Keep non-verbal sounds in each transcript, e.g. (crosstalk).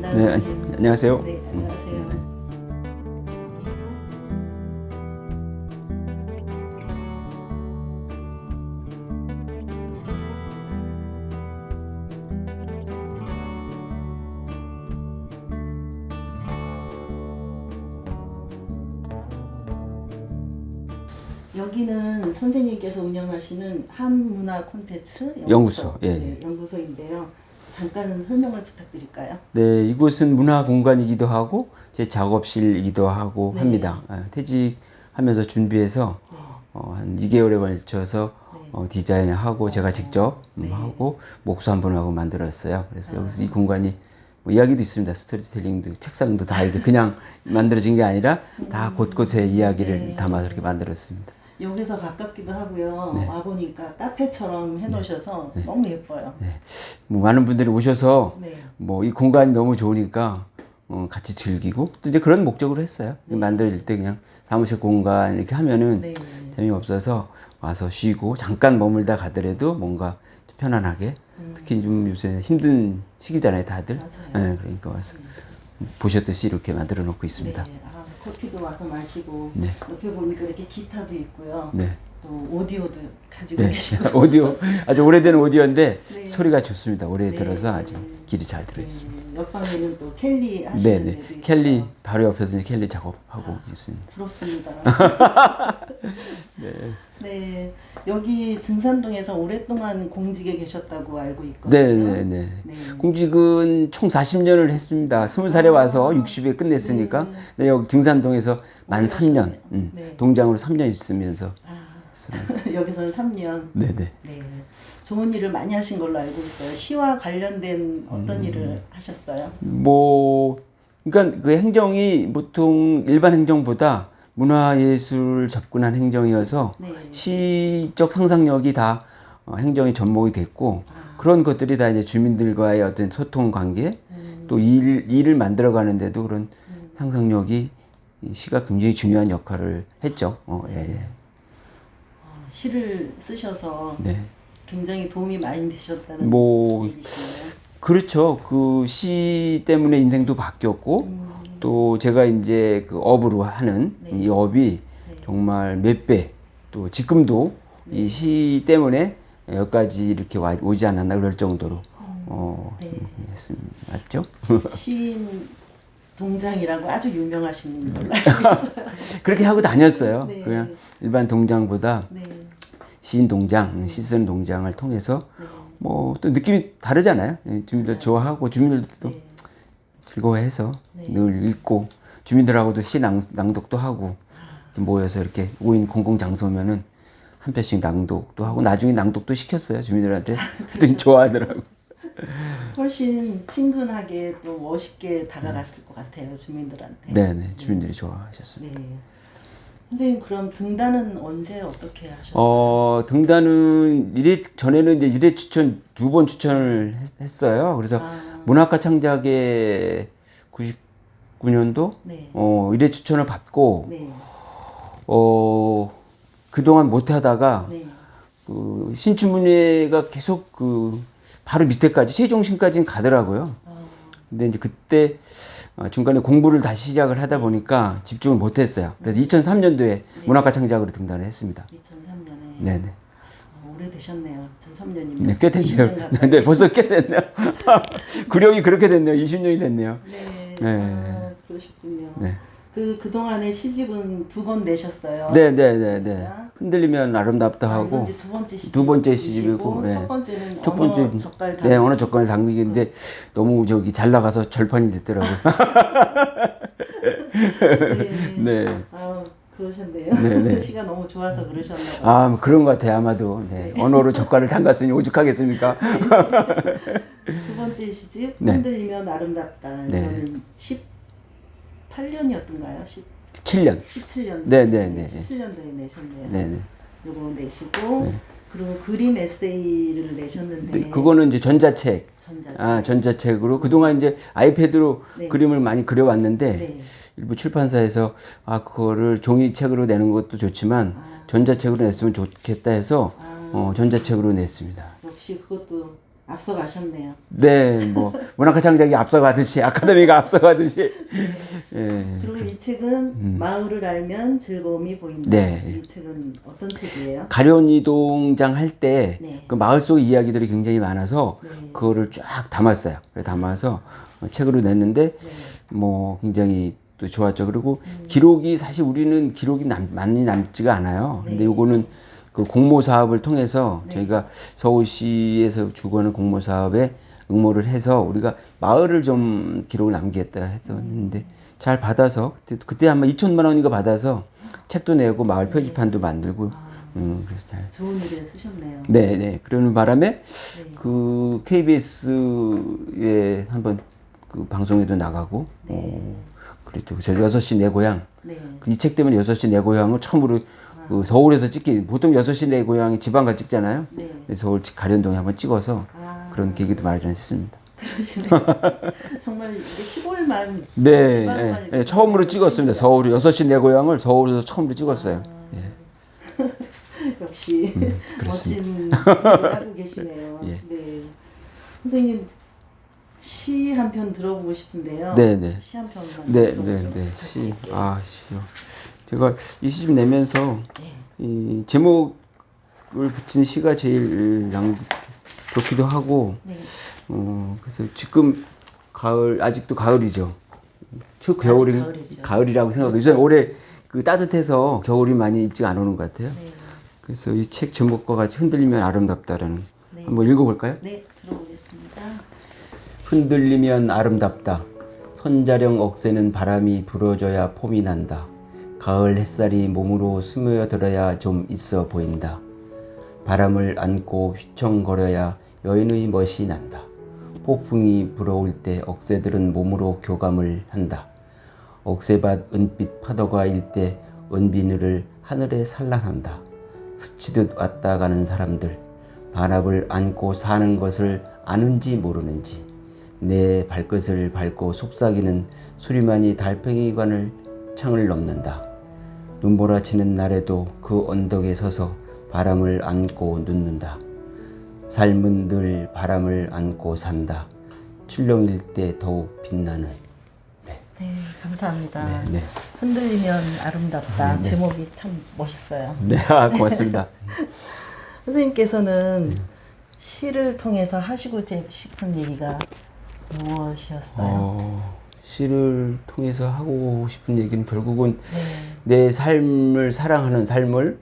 반갑습니다. 네. 안- 안녕하세요. 네, 안녕하세요. 여기는 선생님께서 운영하시는 한문화 콘텐츠 연구소, 예, 네, 연구소인데요. 잠깐 설명을 부탁드릴까요? 네, 이곳은 문화 공간이기도 하고 제 작업실이기도 하고 네. 합니다. 아, 퇴직하면서 준비해서 어, 한 2개월에 걸쳐서 어, 디자인을 하고 제가 직접 음, 네. 하고 목수 한분 하고 만들었어요. 그래서 여기서 이 공간이 뭐 이야기도 있습니다. 스토리텔링도 책상도 다 이제 그냥 (laughs) 만들어진 게 아니라 다 곳곳에 이야기를 네. 담아서 이렇게 만들었습니다. 여기서 가깝기도 하고요. 네. 와 보니까 카페처럼 해놓으셔서 너무 예뻐요. 네. 뭐 많은 분들이 오셔서 네. 뭐 이 공간이 너무 좋으니까 어, 같이 즐기고 또 이제 그런 목적으로 했어요. 만들 때 그냥 사무실 공간 이렇게 하면은 네. 재미없어서 와서 쉬고 잠깐 머물다 가더라도 뭔가 좀 편안하게 특히 좀 요새 힘든 시기잖아요, 다들. 음. 맞아요. 네, 그러니까 와서 보셨듯이 이렇게 만들어 놓고 있습니다. 네. 아, 커피도 와서 마시고 네. 옆에 보니까 이렇게 기타도 있고요. 네. 또 오디오도 가지고 네. 계시고. (laughs) 오디오 아주 오래된 오디오인데 네. 소리가 좋습니다. 오래 네. 들어서 아주 길이 잘 들어 있습니다. 네, 옆방에는 또 켈리 하시는 네, 네. 데도 있고요. 켈리 바로 옆에서 이제 켈리 작업하고 있습니다. 부럽습니다. (laughs) (laughs) 네. 여기 등산동에서 오랫동안 공직에 계셨다고 알고 있거든요. 네, 네, 네. 네. 공직은 총 40년을 했습니다. 20살에 와서 60에 끝냈으니까 네, 여기 등산동에서 만 3년, 음, 네. 동장으로 3년 있으면서 아, (laughs) 여기서는 3년. 네, 네. 네. 좋은 일을 많이 하신 걸로 알고 있어요. 시와 관련된 어떤 음. 일을 하셨어요? 뭐 그러니까 그 행정이 보통 일반 행정보다 문화예술 접근한 행정이어서 네. 시적 상상력이 다 어, 행정에 접목이 됐고 그런 것들이 다 이제 주민들과의 어떤 소통 관계 또 일, 일을 만들어 가는데도 그런 상상력이 이 시가 굉장히 중요한 역할을 했죠. 어, 예, 예. 어, 시를 쓰셔서 네. 굉장히 도움이 많이 되셨다는 뭐 얘기시네요. 그렇죠. 그 시 때문에 인생도 바뀌었고 또 제가 이제 그 업으로 하는 이 업이 정말 몇 배 또 지금도 이시 때문에 여기까지 이렇게 와, 오지 않았나 그럴 정도로 어 네. 했습니다. 맞죠? (laughs) 시인 동장이라고 아주 유명하신 걸로 알고 있어요. (laughs) 그렇게 하고 다녔어요. 네. 그냥 일반 동장보다 네. 시인 동장, 시 쓰는 동장을 통해서 네. 뭐또 느낌이 다르잖아요. 예, 주민들 좋아하고 주민들도 또 네. 즐거워해서 네. 늘 읽고 주민들하고도 시 낭, 낭독도 하고 모여서 이렇게 5인 공공 장소면은 한 편씩 낭독도 하고 나중에 낭독도 시켰어요 주민들한테 그랬더니 (laughs) 좋아하더라고 훨씬 친근하게 또 멋있게 다가갔을 것 같아요 주민들한테. 네네 주민들이 좋아하셨어요 네. 선생님 그럼 등단은 언제 어떻게 하셨어요? 어 등단은 일회 전에는 이제 일회 추천 두 번 추천을 했, 어요 그래서 아. 문학과 창작에 99년도 네. 어 일회 추천을 받고 네. 어 그동안 못 하다가 네. 그 신춘문예가 계속 그 바로 밑에까지 세종신까지는 가더라고요. 아, 근데 이제 그때 어, 중간에 공부를 다시 시작을 하다 보니까 집중을 못 했어요. 그래서 2003년도에 문학과 창작으로 등단을 했습니다. 2003년에 네네. 아, 오래 되셨네요. 2003년이면 네, 꽤 됐네요. 네, 벌써 꽤 됐네요. (laughs) 구력이 그렇게 됐네요. 20년이 됐네요. 네. 네. 아, 그러셨군요. 네. 그 그동안에 시집은 두권 내셨어요. 네, 네, 네, 네. 흔들리면 아름답다 아, 하고 이제 두 번째 시집. 두 번째 시집이고, 네. 첫 번째는 첫 언어 번째 젓갈 네, 어느 조건을 당기는데 너무 저기 잘 나가서 절판이 됐더라고요. 네. (laughs) 네. 아, 그러셨네요. 네, 네. (laughs) 시가 너무 좋아서 그러셨나 봐요. 아, 뭐 그런 것 같아요. 아마도. 네. 언어로 젓갈을 담갔으니 오죽하겠습니까? (laughs) 두 번째 시집 네. 흔들리면 아름답다. 네. 저는 18년이었던가요? 10, 7년. 17년. 네, 네, 네. 17년도에 내셨네요. 네, 네. 요거 내시고 그리고 그림 에세이를 내셨는데 근데 그거는 이제 전자책. 전자책. 아, 전자책으로 그동안 이제 아이패드로 네. 그림을 많이 그려왔는데 네. 일부 출판사에서 아, 그거를 종이책으로 내는 것도 좋지만 전자책으로 냈으면 좋겠다 해서 아. 어, 전자책으로 냈습니다. 역시 그것도 앞서가셨네요. 네, 뭐 문학과 창작이 앞서가듯이 아카데미가 앞서가듯이 예. 그리고 이 책은 마을을 알면 즐거움이 보인다. 네. 이 책은 어떤 책이에요? 가련이동장 할때 네. 그 마을 속 이야기들이 굉장히 많아서 네. 그거를 쫙 담았어요. 그래 담아서 어, 책으로 냈는데 뭐 굉장히 또 좋았죠. 그리고 기록이 사실 우리는 기록이 남, 많이 남지가 않아요. 근데 요거는 그 공모 사업을 통해서 저희가 서울시에서 주관하는 공모 사업에 응모를 해서 우리가 마을을 좀 기록을 남기겠다 했었는데 잘 받아서 그때 그때 아마 2천만 원인가 받아서 책도 내고 마을 표지판도 만들고 음 그래서 잘 좋은 일에 쓰셨네요. 네, 네. 그러는 바람에 그 KBS에 한번 그 방송에도 나가고 어, 그랬죠. 저 6시 내 고향. 네. 이 책 때문에 6시 내 고향을 처음으로 그 서울에서 찍기 보통 6시 내 고향이 지방가 찍잖아요. 네. 서울 가련동에 한번 찍어서 아. 그런 계기도 마련했습니다. (laughs) 정말 이게 시골만 네, 이렇게 예, 처음으로 찍었습니다. 서울 6시 내 고향을 서울에서 처음으로 찍었어요. 예. (laughs) 역시 음. 멋진 (laughs) 하고 계시네요. 예. 네. 선생님 시 한 편 들어보고 싶은데요. 네, 네. 시 한 편만. 네, 좀 네, 좀 네. 시. 부탁드릴게요. 아, 시요. 제가 이 시집 내면서 네. 이 제목을 붙인 시가 제일 양 좋기도 하고 네. 어 그래서 지금 가을 아직도 가을이죠. 초 겨울이 가을이죠. 가을이라고 생각해요. 요즘 올해 그 따뜻해서 겨울이 많이 일찍 안 오는 것 같아요. 네. 그래서 이 책 제목과 같이 흔들리면 아름답다라는 네. 한번 읽어볼까요? 네, 들어보겠습니다. 흔들리면 아름답다. 손자령 억새는 바람이 불어줘야 폼이 난다. 가을 햇살이 몸으로 스며들어야 좀 있어 보인다. 바람을 안고 휘청거려야 여인의 멋이 난다. 폭풍이 불어올 때 억새들은 몸으로 교감을 한다. 억새밭 은빛 파도가 일 때 은비늘을 하늘에 산란한다. 스치듯 왔다 가는 사람들 반합을 안고 사는 것을 아는지 모르는지 내 발끝을 밟고 속삭이는 수리만이 달팽이관을 창을 넘는다. 눈보라치는 날에도 그 언덕에 서서 바람을 안고 눕는다. 삶은 늘 바람을 안고 산다. 출렁일 때 더욱 빛나는. 네. 네, 감사합니다. 네. 흔들리면 아름답다. 제목이 참 멋있어요. 네, 아, 고맙습니다. (laughs) 선생님께서는 시를 통해서 하시고 싶은 얘기가 무엇이었어요? 어, 시를 통해서 하고 싶은 얘기는 결국은 네. 내 삶을 사랑하는 삶을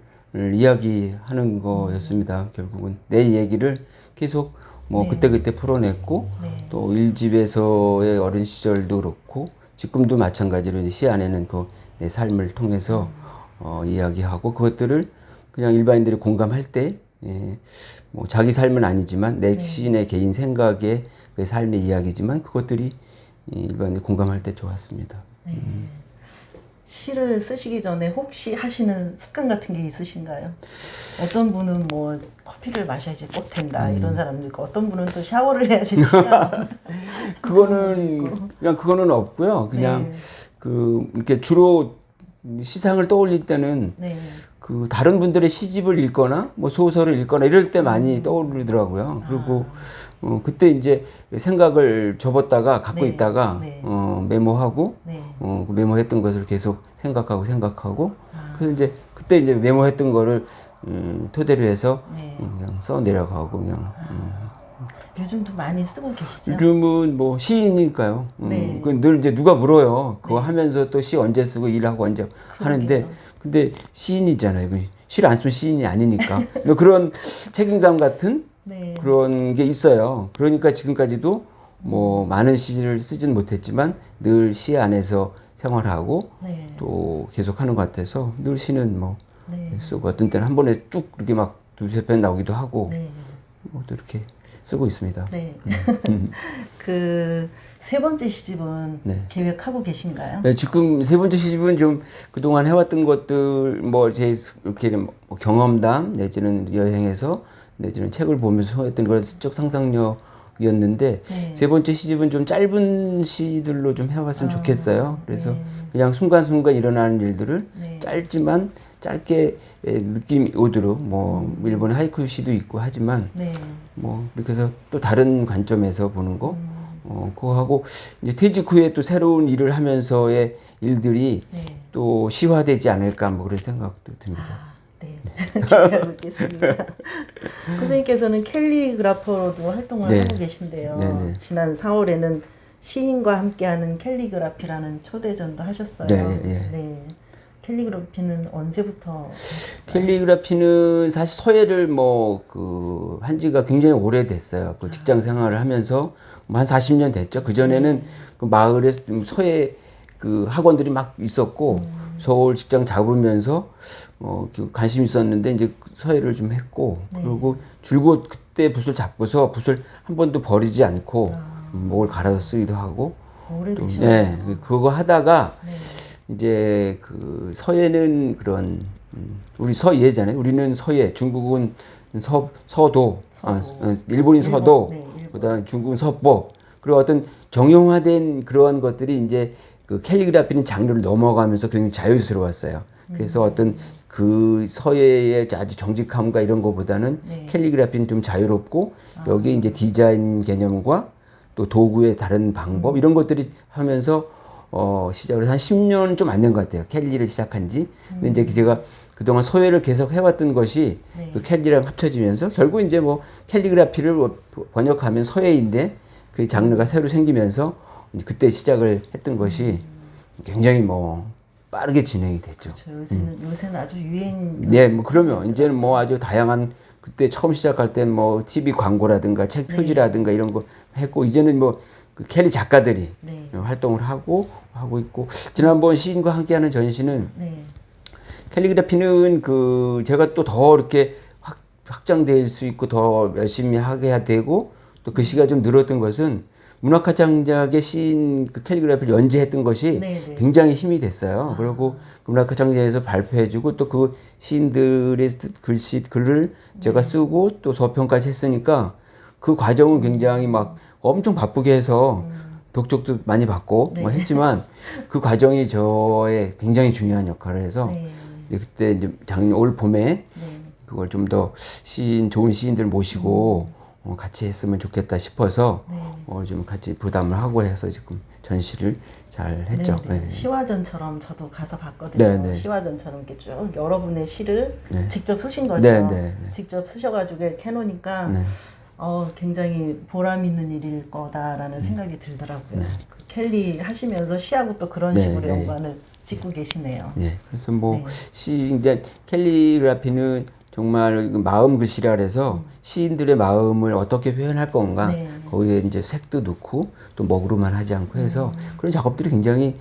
이야기하는 거였습니다. 결국은 내 얘기를 계속 뭐 그때 그때 풀어냈고 네. 또 일집에서의 어린 시절도 그렇고 지금도 마찬가지로 시 안에는 그 내 삶을 통해서 어, 이야기하고 그것들을 그냥 일반인들이 공감할 때 예, 뭐 자기 삶은 아니지만 내 시인의 개인 생각의 그 삶의 이야기지만 그것들이 이 일반인들이 공감할 때 좋았습니다. 시를 쓰시기 전에 혹시 하시는 습관 같은 게 있으신가요? 어떤 분은 뭐 커피를 마셔야지 꽃 된다 음. 이런 사람도 있고 어떤 분은 또 샤워를 해야지 (laughs) 그거는 그냥 그거는 없고요. 그냥 네. 그 이렇게 주로 시상을 떠올릴 때는 네. 그 다른 분들의 시집을 읽거나 뭐 소설을 읽거나 이럴 때 많이 떠오르더라고요. 그리고 어 그때 이제 생각을 접었다가 갖고 네. 있다가 네. 어 메모하고 네. 어, 그 메모했던 것을 계속 생각하고 생각하고 그래서 이제 그때 이제 메모했던 거를 음, 토대로 해서 네. 음, 그냥 써 내려가고 그냥 음. 요즘도 많이 쓰고 계시죠? 요즘은 뭐 시이니까요. 음, 네. 그늘 이제 누가 물어요. 그거 하면서 또 시 언제 쓰고 일하고 언제 하는데 근데 시인이잖아요. 그 시를 안 쓰면 시인이 아니니까. 뭐 그런 (laughs) 책임감 같은 네. 그런 게 있어요. 그러니까 지금까지도 뭐 많은 시를 쓰진 못했지만 늘 시 안에서 생활하고 네. 또 계속 하는 것 같아서 늘 시는 뭐 네. 쓰고 어떤 때는 한 번에 쭉 이렇게 막 두세 편 나오기도 하고 네. 뭐 또 이렇게 쓰고 있습니다. 네. (laughs) 그 세 번째 시집은 네. 계획하고 계신가요? 네, 지금 세 번째 시집은 좀 그동안 해왔던 것들 뭐 제 이렇게 뭐 경험담 내지는 여행에서 내지는 책을 보면서 했던 그런 시적 상상력 이었는데 네. 세 번째 시집은 좀 짧은 시들로 좀 해왔으면 아, 좋겠어요. 그래서 네. 그냥 순간순간 일어나는 일들을 네. 짧지만 짧게 에, 느낌이 오도록 뭐 일본 하이쿠 시도 있고 하지만 네. 뭐 이렇게 해서 또 다른 관점에서 보는 거. 어, 그거 하고 이제 퇴직 후에 또 새로운 일을 하면서의 일들이 네. 또 시화되지 않을까 뭐 그런 생각도 듭니다. 아, 네. (laughs) (laughs) 선생님께서는 캘리그라퍼로도 활동을 네. 하고 계신데요. 네, 네. 지난 4월에는 시인과 함께하는 캘리그라피라는 초대전도 하셨어요. 네, 예. 네. 캘리그라피는 언제부터 캘리그라피는 사실 서예를 뭐 그 한지가 굉장히 오래됐어요. 그 직장 생활을 하면서 뭐한 40년 됐죠. 그 전에는 그 마을에 좀 서예 그 학원들이 막 있었고 서울 직장 잡으면서 어 관심 이 있었는데 이제 서예를 좀 했고 그리고 줄곧 그때 붓을 잡고서 붓을 한 번도 버리지 않고 목을 갈아서 쓰기도 하고 오래되셨나요? 네 그거 하다가 네. 이제 그 서예는 그런 음, 우리 서예잖아요. 우리는 서예, 중국은 서 서도, 아, 서도. 어, 일본인 일본, 서도, 네, 일본. 그다음 중국은 서법. 그리고 어떤 정형화된 그러한 것들이 이제 그 캘리그라피는 장르를 넘어가면서 굉장히 자유스러웠어요. 그래서 어떤 그 서예의 아주 정직함과 이런 것보다는 네. 캘리그라피는 좀 자유롭고 여기 이제 디자인 개념과 또 도구의 다른 방법 이런 것들이 하면서 어 시작을 한 10년 좀 안 된 것 같아요. 캘리를 시작한 지. 근데 이제 제가 그동안 서예를 계속 해왔던 것이 네. 그 캘리랑 합쳐지면서 결국 이제 뭐 캘리그라피를 뭐 번역하면 서예인데 그 장르가 새로 생기면서 이제 그때 시작을 했던 것이 굉장히 뭐 빠르게 진행이 됐죠. 저 요새는 요새는 아주 유행 네, 뭐 그러면 이제는 뭐 아주 다양한 그때 처음 시작할 땐 뭐 TV 광고라든가 책 표지라든가 이런 거 했고 이제는 뭐 그 캘리 작가들이 네. 활동을 하고 하고 있고 지난번 시인과 함께하는 전시는 네. 캘리그라피는 그 제가 또 더 이렇게 확, 확장될 수 있고 더 열심히 하게 되고 또그 시가 좀 늘었던 것은 문학화 장작의 시인 그 캘리그라피를 연재했던 것이 네, 네. 굉장히 힘이 됐어요. 그리고 그 문학화 장작에서 발표해주고 또 그 시인들의 쓰- 글씨 글을 제가 쓰고 또 서평까지 했으니까 그 과정은 굉장히 막 엄청 바쁘게 해서 독촉도 많이 받고 뭐 했지만 그 과정이 저의 굉장히 중요한 역할을 해서 네. 그때 이제 작년 올 봄에 네. 그걸 좀 더 시인 좋은 시인들 모시고 어, 같이 했으면 좋겠다 싶어서 네. 어, 좀 같이 부담을 하고 해서 지금 전시를 잘 했죠. 네, 네. 네. 시화전처럼 저도 가서 봤거든요. 네, 네. 시화전처럼 이렇게 쭉 여러분의 시를 네. 직접 쓰신 거죠. 네, 네, 네. 직접 쓰셔가지고 이렇게 해놓으니까 네. 어, 굉장히 보람 있는 일일 거다라는 생각이 들더라고요. 그 켈리 하시면서 시하고 또 그런 네, 식으로 네. 연관을 짓고 계시네요. 예. 그래서 뭐 네. 시 이제 캘리그라피는 정말 그 마음 글씨라 그래서 시인들의 마음을 어떻게 표현할 건가 네. 거기에 이제 색도 넣고 또 먹으로만 하지 않고 해서 음. 그런 작업들이 굉장히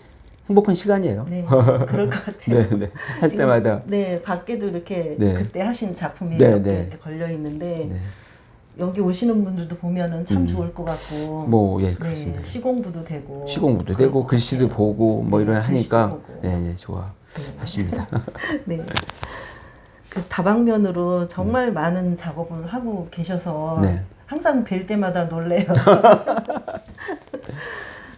행복한 시간이에요. 네, (laughs) 그럴 것 같아요. 네, 네. 할 지금, 때마다 네 밖에도 이렇게 네. 그때 하신 작품이 네, 이렇게, 네. 이렇게 걸려 있는데 네. 여기 오시는 분들도 보면은 참 좋을 것 같고 뭐, 예, 네, 그렇습니다. 시공부도 되고 시공부도 되고 것 글씨도 같아요. 보고 뭐 네, 이런 하니까 글씨도 보고. 예, 예, 좋아 하십니다. (laughs) 네. 그 다방면으로 정말 많은 작업을 하고 계셔서 네. 항상 뵐 때마다 놀래요. (laughs)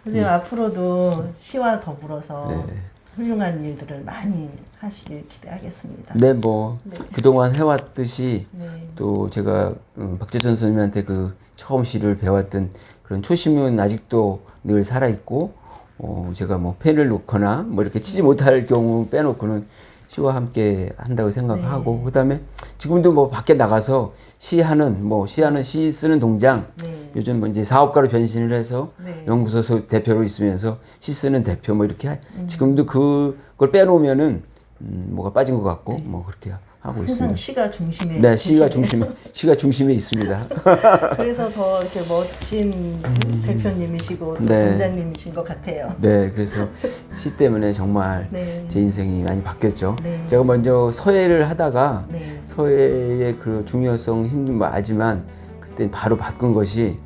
(laughs) 선생님 앞으로도 시와 더불어서 네. 훌륭한 일들을 많이 하시길 기대하겠습니다. 네, 뭐 그동안 해왔듯이 네. 또 제가 음, 박재천 선생님한테 그 처음 시를 배웠던 그런 초심은 아직도 늘 살아 있고 어, 제가 뭐 펜을 놓거나 뭐 이렇게 치지 못할 경우 빼놓고는 시와 함께 한다고 생각하고 네. 그다음에 지금도 뭐 밖에 나가서 시하는 뭐 시하는 시 쓰는 동장 네. 요즘 뭐 이제 사업가로 변신을 해서 네. 연구소 소- 대표로 있으면서 시 쓰는 대표 뭐 이렇게 하- 음. 지금도 그걸 빼놓으면은 음, 뭐가 빠진 것 같고 뭐 그렇게 하고 항상 있습니다. 시가 중심에 네, 시가. 중심에 시가 중심에 있습니다. (laughs) 그래서 더 이렇게 멋진 대표님이시고 또 네. 원장님이신 것 같아요. 네, 그래서 시 때문에 정말 네. 제 인생이 많이 바뀌었죠. 네. 제가 먼저 서예를 하다가 네. 서예의 그 중요성 힘들지만 그때 바로 바꾼 것이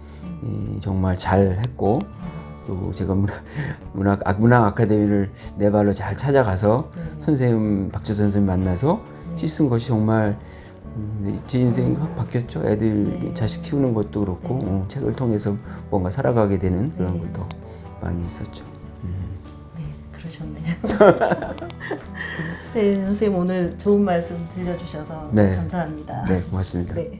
이, 정말 잘 했고 또 제가 문학 문학 아, 문학 아카데미를 내 발로 잘 찾아가서 네. 선생님 박재 선생님 만나서 시쓴 것이 정말 음, 제 인생이 확 바뀌었죠. 애들 네. 자식 키우는 것도 그렇고 어, 책을 통해서 뭔가 살아가게 되는 그런 걸 더 많이 있었죠. 네, 그러셨네요. (laughs) 네, 선생님 오늘 좋은 말씀 들려주셔서 네. 감사합니다. 네, 고맙습니다. 네.